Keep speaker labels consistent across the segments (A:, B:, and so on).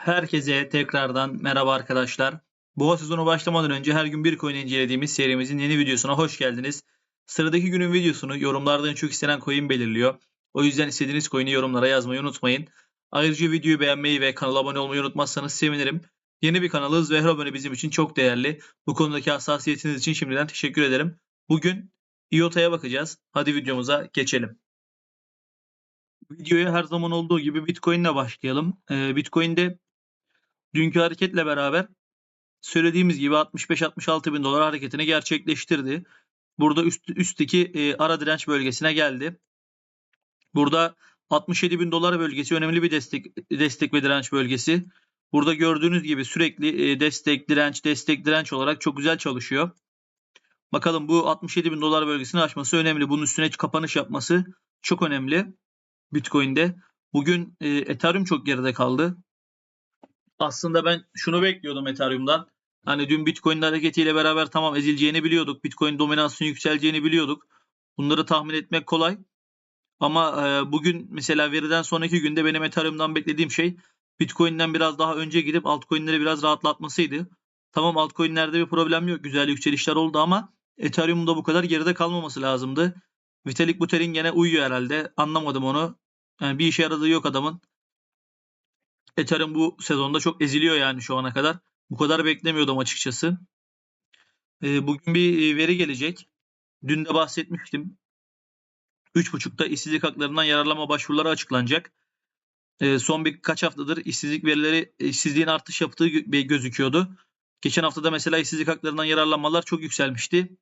A: Herkese tekrardan merhaba arkadaşlar. Boğa sezonu başlamadan önce her gün bir coin incelediğimiz serimizin yeni videosuna hoş geldiniz. Sıradaki günün videosunu yorumlardan en çok istenen coin belirliyor. O yüzden istediğiniz coin'i yorumlara yazmayı unutmayın. Ayrıca videoyu beğenmeyi ve kanala abone olmayı unutmazsanız sevinirim. Yeni bir kanalız ve her abone bizim için çok değerli. Bu konudaki hassasiyetiniz için şimdiden teşekkür ederim. Bugün IOTA'ya bakacağız. Hadi videomuza geçelim. Videoya her zaman olduğu gibi Bitcoin ile başlayalım. Ee, Bitcoin'de dünkü hareketle beraber söylediğimiz gibi 65-66 bin dolar hareketini gerçekleştirdi. Burada üst, üstteki e, ara direnç bölgesine geldi. Burada 67 bin dolar bölgesi önemli bir destek, destek ve direnç bölgesi. Burada gördüğünüz gibi sürekli e, destek, direnç, destek, direnç olarak çok güzel çalışıyor. Bakalım bu 67 bin dolar bölgesini aşması önemli. Bunun üstüne kapanış yapması çok önemli. Bitcoin'de. Bugün e, Ethereum çok geride kaldı. Aslında ben şunu bekliyordum Ethereum'dan. Hani dün Bitcoin'in hareketiyle beraber tamam ezileceğini biliyorduk. Bitcoin dominansının yükseleceğini biliyorduk. Bunları tahmin etmek kolay. Ama e, bugün mesela veriden sonraki günde benim Ethereum'dan beklediğim şey Bitcoin'den biraz daha önce gidip altcoin'leri biraz rahatlatmasıydı. Tamam altcoin'lerde bir problem yok. Güzel yükselişler oldu ama Ethereum'da bu kadar geride kalmaması lazımdı. Vitalik Buterin gene uyuyor herhalde. Anlamadım onu. Yani bir işe yaradığı yok adamın. Ethereum bu sezonda çok eziliyor yani şu ana kadar. Bu kadar beklemiyordum açıkçası. E, bugün bir veri gelecek. Dün de bahsetmiştim. 3.5'ta işsizlik haklarından yararlanma başvuruları açıklanacak. E, son birkaç haftadır işsizlik verileri işsizliğin artış yaptığı gözüküyordu. Geçen haftada mesela işsizlik haklarından yararlanmalar çok yükselmişti.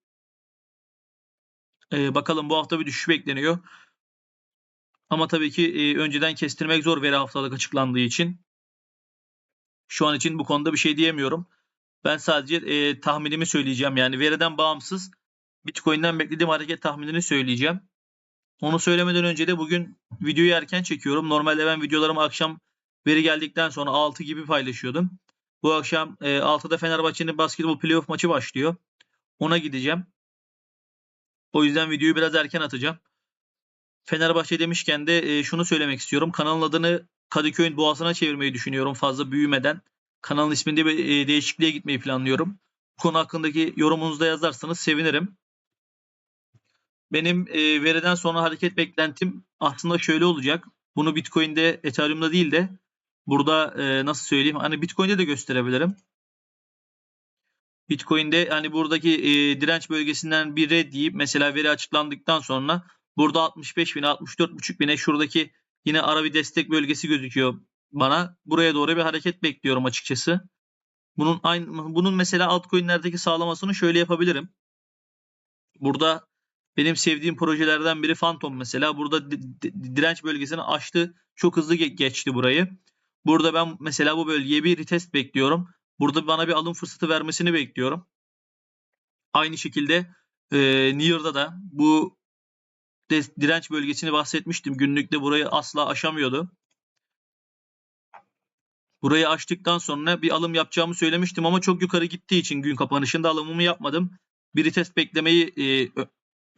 A: E, bakalım bu hafta bir düşüş bekleniyor. Ama tabii ki e, önceden kestirmek zor veri haftalık açıklandığı için. Şu an için bu konuda bir şey diyemiyorum. Ben sadece e, tahminimi söyleyeceğim. Yani veriden bağımsız Bitcoin'den beklediğim hareket tahminini söyleyeceğim. Onu söylemeden önce de bugün videoyu erken çekiyorum. Normalde ben videolarımı akşam veri geldikten sonra 6 gibi paylaşıyordum. Bu akşam e, 6'da Fenerbahçe'nin basketbol playoff maçı başlıyor. Ona gideceğim. O yüzden videoyu biraz erken atacağım. Fenerbahçe demişken de e, şunu söylemek istiyorum. Kanalın adını Kadıköy'ün boğasına çevirmeyi düşünüyorum fazla büyümeden. Kanalın isminde bir e, değişikliğe gitmeyi planlıyorum. Bu konu hakkındaki yorumunuzu da yazarsanız sevinirim. Benim e, veriden sonra hareket beklentim aslında şöyle olacak. Bunu Bitcoin'de, Ethereum'da değil de burada e, nasıl söyleyeyim? Hani Bitcoin'de de gösterebilirim. Bitcoin'de hani buradaki e, direnç bölgesinden bir red deyip mesela veri açıklandıktan sonra burada 65 bin 64,5 bine şuradaki Yine ara bir destek bölgesi gözüküyor bana. Buraya doğru bir hareket bekliyorum açıkçası. Bunun aynı bunun mesela altcoin'lerdeki sağlamasını şöyle yapabilirim. Burada benim sevdiğim projelerden biri Phantom mesela. Burada direnç bölgesini aştı. Çok hızlı geçti burayı. Burada ben mesela bu bölgeye bir retest bekliyorum. Burada bana bir alım fırsatı vermesini bekliyorum. Aynı şekilde e, Near'da da bu direnç bölgesini bahsetmiştim. Günlükte burayı asla aşamıyordu. Burayı açtıktan sonra bir alım yapacağımı söylemiştim ama çok yukarı gittiği için gün kapanışında alımımı yapmadım. Bir test beklemeyi e,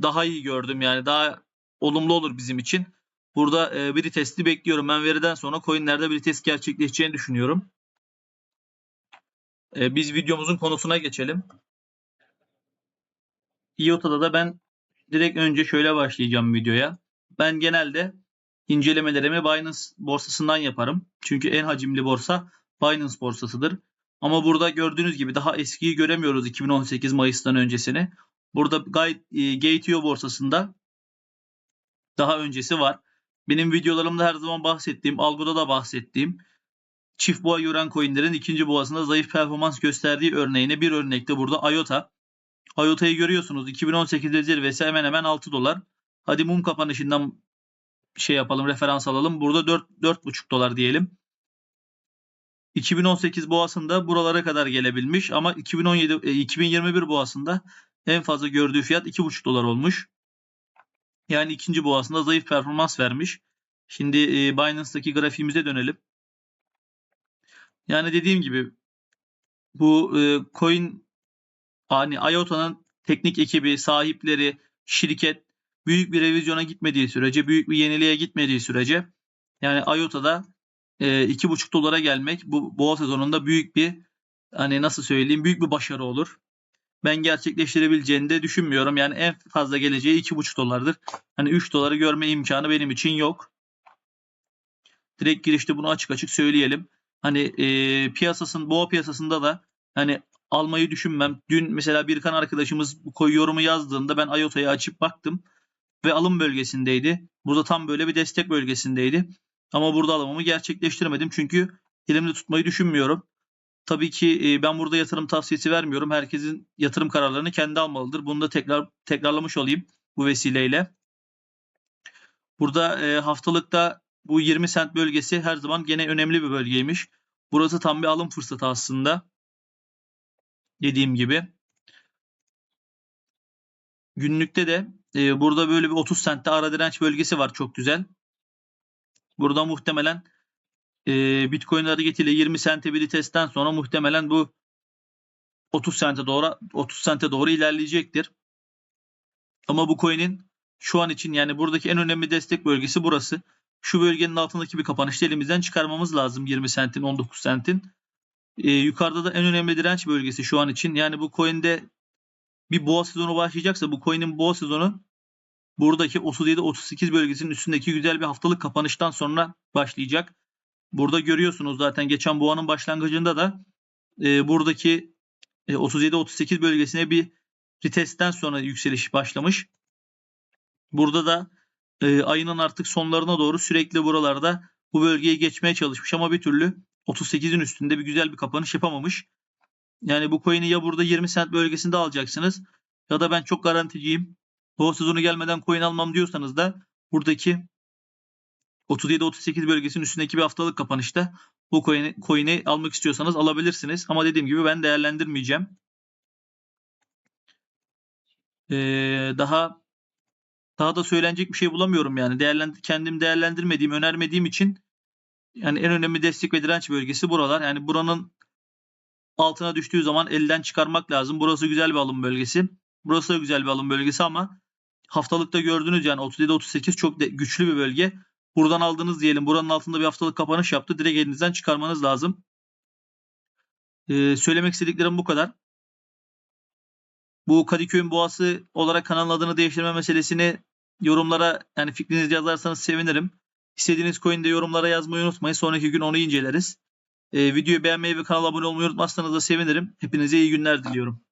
A: daha iyi gördüm yani daha olumlu olur bizim için. Burada e, bir testi bekliyorum. Ben veriden sonra coinlerde bir test gerçekleşeceğini düşünüyorum. E, biz videomuzun konusuna geçelim. IOTA'da da ben direkt önce şöyle başlayacağım videoya. Ben genelde incelemelerimi Binance borsasından yaparım. Çünkü en hacimli borsa Binance borsasıdır. Ama burada gördüğünüz gibi daha eskiyi göremiyoruz 2018 Mayıs'tan öncesini. Burada e, Gate.io borsasında daha öncesi var. Benim videolarımda her zaman bahsettiğim, Algo'da da bahsettiğim çift boğa gören coinlerin ikinci boğasında zayıf performans gösterdiği örneğine bir örnekte burada IOTA. IOTA'yı görüyorsunuz. 2018'de zirvesi hemen hemen 6 dolar. Hadi mum kapanışından şey yapalım referans alalım. Burada 4 4,5 dolar diyelim. 2018 boğasında buralara kadar gelebilmiş ama 2017 e, 2021 boğasında en fazla gördüğü fiyat 2,5 dolar olmuş. Yani ikinci boğasında zayıf performans vermiş. Şimdi e, Binance'daki grafiğimize dönelim. Yani dediğim gibi bu e, coin hani IOTA'nın teknik ekibi, sahipleri, şirket büyük bir revizyona gitmediği sürece, büyük bir yeniliğe gitmediği sürece yani IOTA'da e, iki buçuk dolara gelmek bu boğa sezonunda büyük bir hani nasıl söyleyeyim büyük bir başarı olur. Ben gerçekleştirebileceğini de düşünmüyorum. Yani en fazla geleceği iki buçuk dolardır. Hani 3 doları görme imkanı benim için yok. Direkt girişte bunu açık açık söyleyelim. Hani e, piyasasın boğa piyasasında da hani almayı düşünmem. Dün mesela Birkan arkadaşımız bu koyu yorumu yazdığında ben IOTA'yı açıp baktım ve alım bölgesindeydi. Burada tam böyle bir destek bölgesindeydi. Ama burada alımımı gerçekleştiremedim çünkü elimde tutmayı düşünmüyorum. Tabii ki e, ben burada yatırım tavsiyesi vermiyorum. Herkesin yatırım kararlarını kendi almalıdır. Bunu da tekrar tekrarlamış olayım bu vesileyle. Burada e, haftalıkta bu 20 sent bölgesi her zaman gene önemli bir bölgeymiş. Burası tam bir alım fırsatı aslında. Dediğim gibi. Günlükte de e, burada böyle bir 30 sentte ara direnç bölgesi var çok güzel. Burada muhtemelen e, Bitcoin hareketiyle 20 sente bir testten sonra muhtemelen bu 30 sente doğru 30 sente doğru ilerleyecektir. Ama bu coin'in şu an için yani buradaki en önemli destek bölgesi burası. Şu bölgenin altındaki bir kapanışta elimizden çıkarmamız lazım 20 sentin 19 sentin. Ee, yukarıda da en önemli direnç bölgesi şu an için. Yani bu coin'de bir boğa sezonu başlayacaksa bu coin'in boğa sezonu buradaki 37-38 bölgesinin üstündeki güzel bir haftalık kapanıştan sonra başlayacak. Burada görüyorsunuz zaten geçen boğanın başlangıcında da e, buradaki e, 37-38 bölgesine bir retestten sonra yükseliş başlamış. Burada da e, ayının artık sonlarına doğru sürekli buralarda bu bölgeyi geçmeye çalışmış ama bir türlü 38'in üstünde bir güzel bir kapanış yapamamış. Yani bu coin'i ya burada 20 sent bölgesinde alacaksınız ya da ben çok garanticiyim. Boğa sezonu gelmeden coin almam diyorsanız da buradaki 37-38 bölgesinin üstündeki bir haftalık kapanışta bu coin'i, coin'i almak istiyorsanız alabilirsiniz. Ama dediğim gibi ben değerlendirmeyeceğim. Ee, daha daha da söylenecek bir şey bulamıyorum yani. Değerlendir, kendim değerlendirmediğim, önermediğim için yani en önemli destek ve direnç bölgesi buralar. Yani buranın altına düştüğü zaman elden çıkarmak lazım. Burası güzel bir alım bölgesi. Burası da güzel bir alım bölgesi ama haftalıkta gördüğünüz yani 37-38 çok de, güçlü bir bölge. Buradan aldınız diyelim. Buranın altında bir haftalık kapanış yaptı. Direkt elinizden çıkarmanız lazım. Ee, söylemek istediklerim bu kadar. Bu Kadıköy'ün boğası olarak kanalın adını değiştirme meselesini yorumlara yani fikrinizi yazarsanız sevinirim. İstediğiniz coin'de yorumlara yazmayı unutmayın. Sonraki gün onu inceleriz. Ee, videoyu beğenmeyi ve kanala abone olmayı unutmazsanız da sevinirim. Hepinize iyi günler diliyorum.